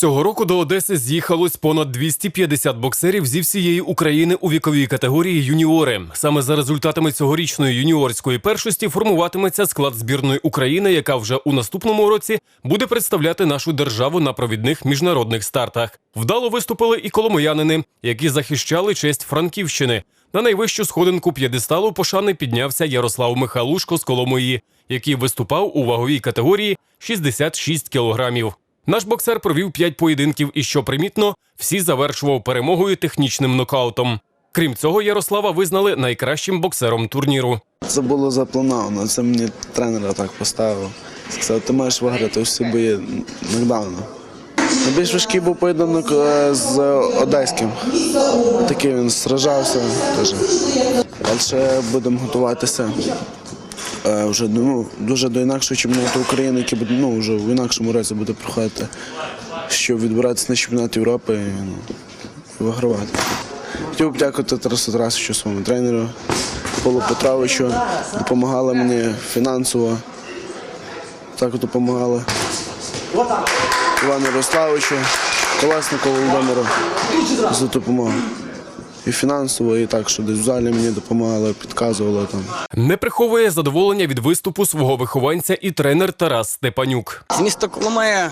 Цього року до Одеси з'їхалось понад 250 боксерів зі всієї України у віковій категорії юніори. Саме за результатами цьогорічної юніорської першості формуватиметься склад збірної України, яка вже у наступному році буде представляти нашу державу на провідних міжнародних стартах. Вдало виступили і коломиянини, які захищали честь Франківщини. На найвищу сходинку п'єдесталу пошани піднявся Ярослав Михалушко з Коломиї, який виступав у ваговій категорії 66 кілограмів. Наш боксер провів п'ять поєдинків, і що примітно, всі завершував перемогою технічним нокаутом. Крім цього, Ярослава визнали найкращим боксером турніру. Це було заплановано. Це мені тренер так поставив. Сказав, ти маєш виграти всі бої нокдауном. Найбільш важкий був поєдинок е, з Одеським. Такий він сражався. Далі будемо готуватися вже ну, дуже до інакшого чемпіонату України, який буде ну, вже в інакшому році буде проходити, щоб відбиратися на чемпіонат Європи і ну, вигравати. Хотів би подякувати Тарасу Тарасовичу, своєму тренеру, Полу Петровичу. Допомагали мені фінансово. Так от допомагали. Івану Ярославовичу, Колеснику Володимиру за допомогу. І фінансово, і так, що десь в залі мені допомагали, підказували там. Не приховує задоволення від виступу свого вихованця і тренер Тарас Степанюк. З міста Коломия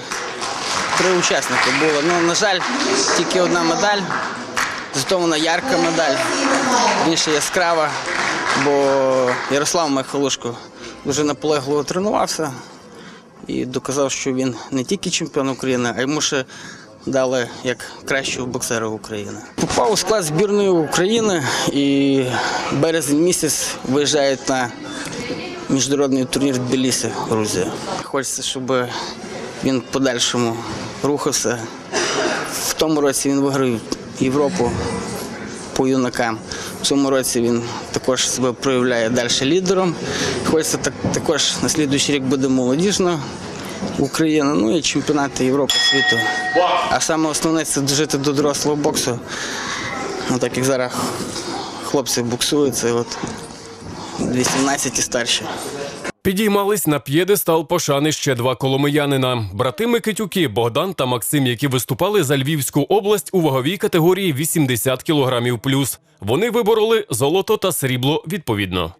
три учасники було. Ну, на жаль, тільки одна медаль. Зато вона ярка медаль, інша яскрава, бо Ярослав Михалушко дуже наполегливо тренувався і доказав, що він не тільки чемпіон України, а йому ще дали як кращого боксера України. Попав у склад збірної України і березень місяць виїжджають на міжнародний турнір в Грузія. Хочеться, щоб він подальшому рухався. В тому році він виграв Європу по юнакам. В цьому році він також себе проявляє далі лідером. Хочеться так, також на слідуючий рік буде молодіжна Україна, ну і чемпіонати Європи світу. А саме основне це дожити до дорослого боксу. Ну, так як зараз хлопці боксують, це от 18 і старші. Підіймались на п'єдестал пошани ще два коломиянина. Брати Микитюки Богдан та Максим, які виступали за Львівську область у ваговій категорії 80 кілограмів плюс. Вони вибороли золото та срібло відповідно.